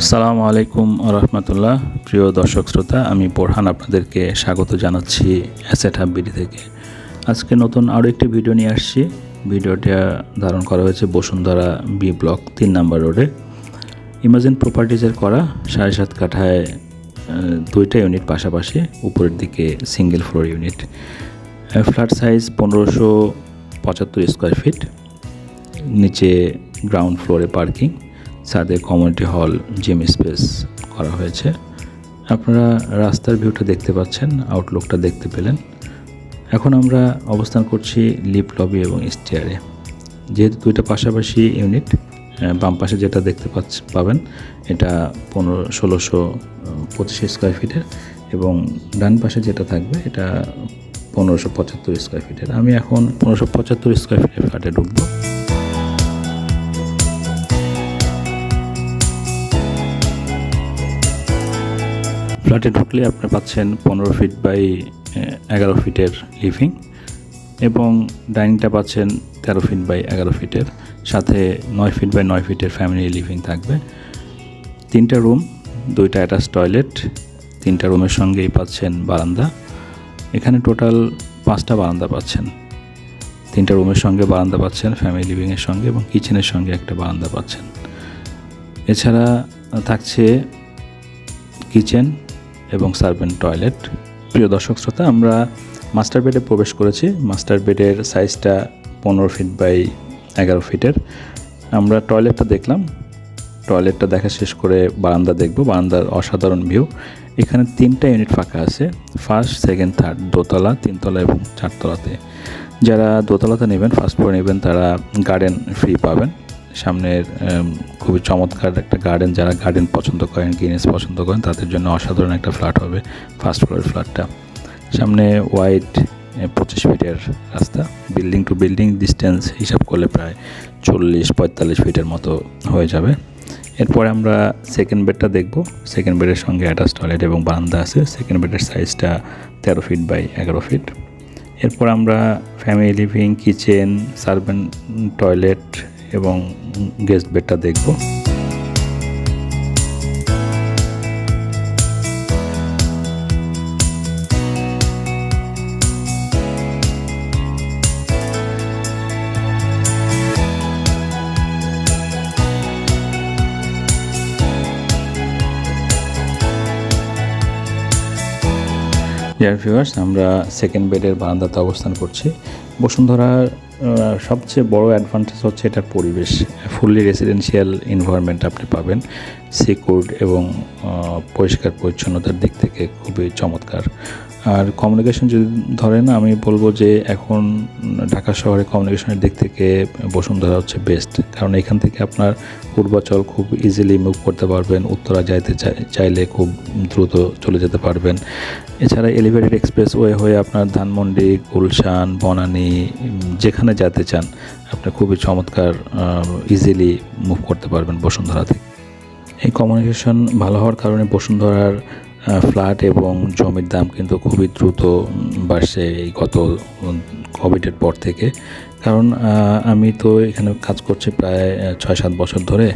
আসসালামু আলাইকুম রহমতুল্লাহ প্রিয় দর্শক শ্রোতা, আমি বোরহান আপনাদেরকে স্বাগত জানাচ্ছি অ্যাসেট হাব বিডি থেকে। আজকে নতুন আরও একটি ভিডিও নিয়ে আসছি। ভিডিওটা ধারণ করা হয়েছে বসুন্ধরা বি ব্লক তিন নাম্বার রোডে। ইমাজিন প্রপার্টিজের করা, সাড়ে সাত কাঠায় দুইটা ইউনিট পাশাপাশি উপরের দিকে single floor unit flat size পনেরোশো পঁচাত্তর স্কোয়ার ফিট নিচে গ্রাউন্ড ফ্লোরে পার্কিং ছাদে কমিউনিটি হল, জিম স্পেস করা হয়েছে। আপনারা রাস্তার ভিউটা দেখতে পাচ্ছেন, আউটলুকটা দেখতে পেলেন। এখন আমরা অবস্থান করছি লিপ লবি এবং স্টেয়ারে। যেহেতু দুইটা পাশাপাশি ইউনিট বাম পাশে যেটা দেখতে পাচ্ছ, পাবেন, এটা পনেরো, ষোলোশো পঁচিশ স্কোয়ার ফিটের এবং ডান পাশে যেটা থাকবে, এটা পনেরোশো পঁচাত্তর স্কোয়ার ফিটের আমি এখন পনেরোশো পঁচাত্তর স্কোয়ার ফিটের ফ্ল্যাটে ঢুকবো। ফ্ল্যাটে ঢুকলে আপনি পাচ্ছেন পনেরো ফিট বাই এগারো ফিটের লিভিং এবং ডাইনিংটা পাচ্ছেন তেরো ফিট বাই এগারো ফিটের সাথে নয় ফিট বাই নয় ফিটের ফ্যামিলি লিভিং থাকবে। তিনটা রুম দুইটা অ্যাটাচ টয়লেট তিনটা রুমের সঙ্গেই পাচ্ছেন বারান্দা। এখানে টোটাল পাঁচটা বারান্দা পাচ্ছেন। তিনটা রুমের সঙ্গে বারান্দা পাচ্ছেন ফ্যামিলি লিভিংয়ের সঙ্গে এবং কিচেনের সঙ্গে একটা বারান্দা পাচ্ছেন। এছাড়া থাকছে কিচেন এবং সার্ভেন্ট টয়লেট। প্রিয় দর্শক শ্রোতা, আমরা মাস্টার বেডে প্রবেশ করেছি। মাস্টার বেডের সাইজটা পনেরো ফিট বাই এগারো ফিটের। আমরা টয়লেটটা দেখলাম। টয়লেটটা দেখা শেষ করে বারান্দা দেখব। বারান্দার অসাধারণ ভিউ। এখানে তিনটা ইউনিট ফাঁকা আছে। ফার্স্ট, সেকেন্ড, থার্ড দোতলা, তিনতলা এবং চারতলাতে। যারা দোতলাতে নেবেন, ফার্স্ট ফ্লোরে নেবেন, তারা গার্ডেন ফ্রি পাবেন। সামনের খুবই চমৎকার একটা গার্ডেন যারা গার্ডেন পছন্দ করেন গ্রিনেস পছন্দ করেন, তাদের জন্য অসাধারণ একটা ফ্ল্যাট হবে ফার্স্ট ফ্লোরের ফ্ল্যাটটা সামনে ওয়াইড পঁচিশ ফিটের রাস্তা বিল্ডিং টু বিল্ডিং ডিস্টেন্স হিসাব করলে প্রায় চল্লিশ, পঁয়তাল্লিশ ফিটের মতো হয়ে যাবে। এরপরে আমরা সেকেন্ড বেডটা দেখব। সেকেন্ড বেডের সঙ্গে অ্যাটাচ টয়লেট এবং বারান্দা আছে। সেকেন্ড বেডের সাইজটা তেরো ফিট বাই এগারো ফিট এরপর আমরা family living kitchen servant toilet এবং গেস্ট বেডটা দেখব। ডিয়ার ভিউয়ার্স আমরা সেকেন্ড বেডের বারান্দাতে অবস্থান করছি। বসুন্ধরার সবচেয়ে বড় অ্যাডভান্টেজ হচ্ছে এটার পরিবেশ। ফুললি রেসিডেন্সিয়াল এনভায়রনমেন্ট আপনি পাবেন। সিকিউরড এবং পরিষ্কার পরিচ্ছন্নতার দিক থেকে খুবই চমৎকার। আর কমিউনিকেশন যদি ধরেন, আমি বলব যে এখন ঢাকা শহরে কমিউনিকেশনের দিক থেকে বসুন্ধরা হচ্ছে বেস্ট কারণ এখান থেকে আপনার পূর্বাচল খুব ইজিলি মুভ করতে পারবেন, উত্তরা যাইতে চাই- চাইলে খুব দ্রুত চলে যেতে পারবেন। এছাড়া এলিভেটেড এক্সপ্রেস ওয়ে হয়ে আপনার ধানমন্ডি, গুলশান, বনানী, যেখানে যেতে চান, আপনি খুবই চমৎকার ইজিলি মুভ করতে পারবেন বসুন্ধরা থেকে। এই কমিউনিকেশন ভালো হওয়ার কারণে বসুন্ধরার ফ্ল্যাট এবং জমির দাম কিন্তু খুবই দ্রুত বাড়ছে এই গত কোভিডের পর থেকে। কারণ আমি তো এখানে কাজ করছি প্রায় ছয় সাত বছর ধরে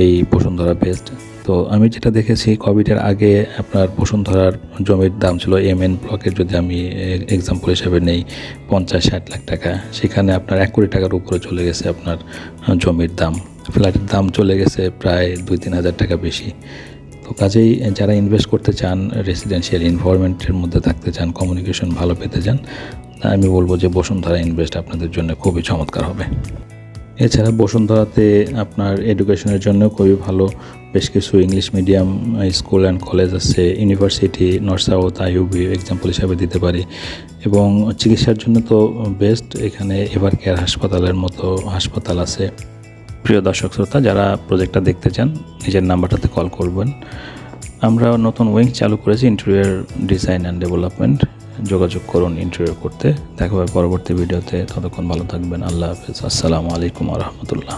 এই বসুন্ধরা বেস্ট তো আমি যেটা দেখেছি কোভিডের আগে আপনার বসুন্ধরার জমির দাম ছিল এম এন ব্লকের যদি আমি এক্সাম্পল হিসাবে নেই পঞ্চাশ ষাট লাখ টাকা। সেখানে আপনার এক কোটি টাকার উপরে চলে গেছে আপনার জমির দাম। ফ্ল্যাটের দাম চলে গেছে প্রায় দুই তিন হাজার টাকা বেশি। তো কাজেই যারা ইনভেস্ট করতে চান রেসিডেন্সিয়াল এনভায়রনমেন্টের মধ্যে থাকতে চান কমিউনিকেশন ভালো পেতে চান আমি বলব যে বসুন্ধরা ইনভেস্ট আপনাদের জন্য খুবই চমৎকার হবে। এছাড়া বসুন্ধরাতে আপনার এডুকেশনের জন্য খুবই ভালো। বেশ কিছু English medium school and college আছে university north south IUB example হিসাবে দিতে পারি। এবং চিকিৎসার জন্য তো বেস্ট এখানে এভার কেয়ার হাসপাতালের মতো হাসপাতাল আছে। প্রিয় দর্শক শ্রোতা, যারা প্রজেক্টটা দেখতে চান, নিজের নাম্বারটাতে কল করবেন। আমরা নতুন উইং চালু করেছি ইন্টেরিয়র ডিজাইন অ্যান্ড ডেভেলপমেন্ট যোগাযোগ করুন ইন্টেরিয়র করতে। দেখা হবে পরবর্তী ভিডিওতে ততক্ষণ ভালো থাকবেন। আল্লাহ হাফিজ। আসসালামু আলাইকুম রহমতুল্লাহ।